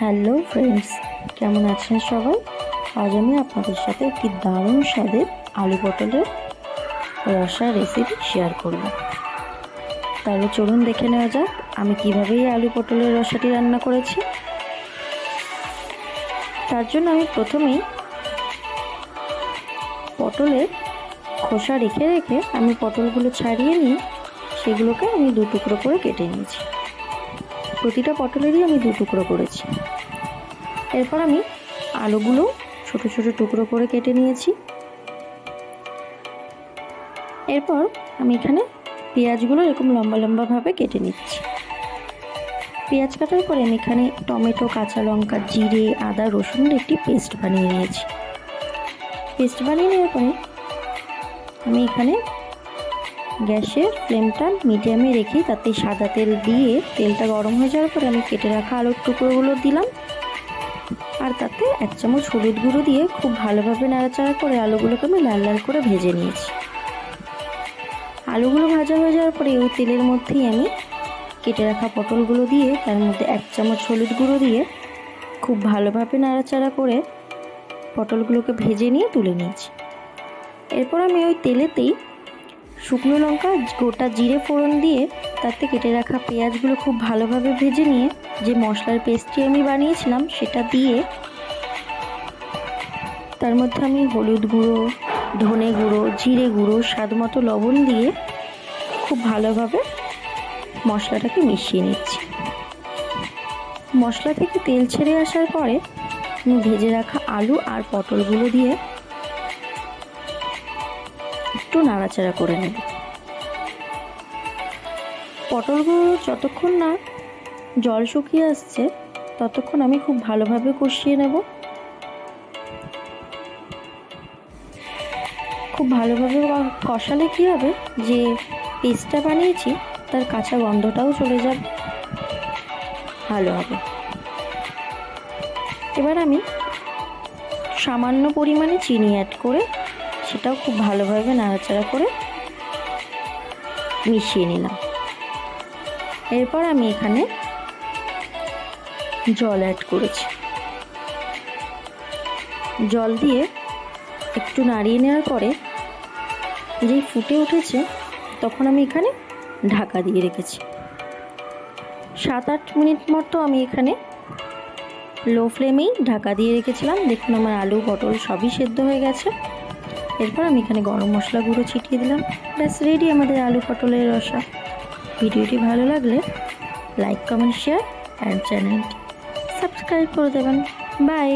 Hello friends, কেমন আছেন সবাই? আজ আমি আপনাদের সাথে একটি দারুণ স্বাদের আলু পটলের রসা রেসিপি শেয়ার করব। তাহলে চলুন দেখে নেওয়া যাক আমি কীভাবে এই আলু পটলের রসাটি রান্না করেছি। তার জন্য আমি প্রথমেই পটলের খোসা রেখে রেখে আমি পটলগুলো ছাড়িয়ে নিয়ে সেগুলোকে আমি দু টুকরো করে কেটে নিয়েছি। প্রতিটা পটলেরই আমি দু টুকরো করেছি। এরপর আমি আলুগুলো ছোট ছোট টুকরো করে কেটে নিয়েছি। এরপর আমি এখানে পেঁয়াজগুলো এরকম লম্বা লম্বাভাবে কেটে নিচ্ছি। পেঁয়াজ কাটার পরে আমি এখানে টমেটো, কাঁচা লঙ্কা, জিরে, আদা, রসুনের একটি পেস্ট বানিয়ে নিয়েছি। পেস্ট বানিয়ে নেওয়ার পরে আমি এখানে গ্যাসের ফ্লেমটা মিডিয়ামে রেখে তাতে সাদা তেল দিয়ে তেলটা গরম হয়ে যাওয়ার পরে আমি কেটে রাখা আলুর টুকরোগুলো দিলাম। আর তাতে এক চামচ হলুদ গুঁড়ো দিয়ে খুব ভালোভাবে নাড়াচাড়া করে আলুগুলোকে আমি লাল লাল করে ভেজে নিয়েছি। আলুগুলো ভাজা হয়ে যাওয়ার পরে ওই তেলের মধ্যেই আমি কেটে রাখা পটলগুলো দিয়ে তার মধ্যে এক চামচ হলুদ গুঁড়ো দিয়ে খুব ভালোভাবে নাড়াচাড়া করে পটলগুলোকে ভেজে নিয়ে তুলে নিয়েছি। এরপর আমি ওই তেলেতেই শুকনো লঙ্কা, গোটা জিরে ফোড়ন দিয়ে তাতে কেটে রাখা পেঁয়াজগুলো খুব ভালোভাবে ভেজে নিয়ে যে মশলার পেস্টটি আমি বানিয়েছিলাম সেটা দিয়ে তার মধ্যে আমি হলুদ গুঁড়ো, ধনে গুঁড়ো, জিরে গুঁড়ো, স্বাদ মতো লবণ দিয়ে খুব ভালোভাবে মশলাটাকে মিশিয়ে নিচ্ছি। মশলা থেকে তেল ছেড়ে আসার পরে আমি ভেজে রাখা আলু আর পটলগুলো দিয়ে একটু নাড়াচাড়া করে নেব পটলগুলো যতক্ষণ না জল শুকিয়ে আসছে, ততক্ষণ আমি খুব ভালোভাবে কষিয়ে নেব। খুব ভালোভাবে কষালে কী হবে? যে পেস্টটা বানিয়েছি, তার কাঁচা গন্ধটাও চলে যাবে। ভালো হবে। এবার আমি সামান্য পরিমাণে চিনি অ্যাড করে সেটাও খুব ভালোভাবে নাড়াচাড়া করে মিশিয়ে নিলাম। এরপর আমি এখানে জল অ্যাড করেছি। জল দিয়ে একটু নাড়িয়ে নেওয়ার পরে যেই ফুটে উঠেছে, তখন আমি এখানে ঢাকা দিয়ে রেখেছি। সাত আট মিনিট মতো আমি এখানে লো ফ্লেমেই ঢাকা দিয়ে রেখেছিলাম। দেখুন আমার আলু পটল সবই সেদ্ধ হয়ে গেছে। এরপর আমি এখানে গরম মশলা গুঁড়ো ছিটিয়ে দিলাম। ব্যাস রেডি আমাদের আলু পটলের রসা। ভিডিওটি ভালো লাগলে লাইক কমেন্ট শেয়ার অ্যান্ড চ্যানেলটি সাবস্ক্রাইব করে দেবেন। বাই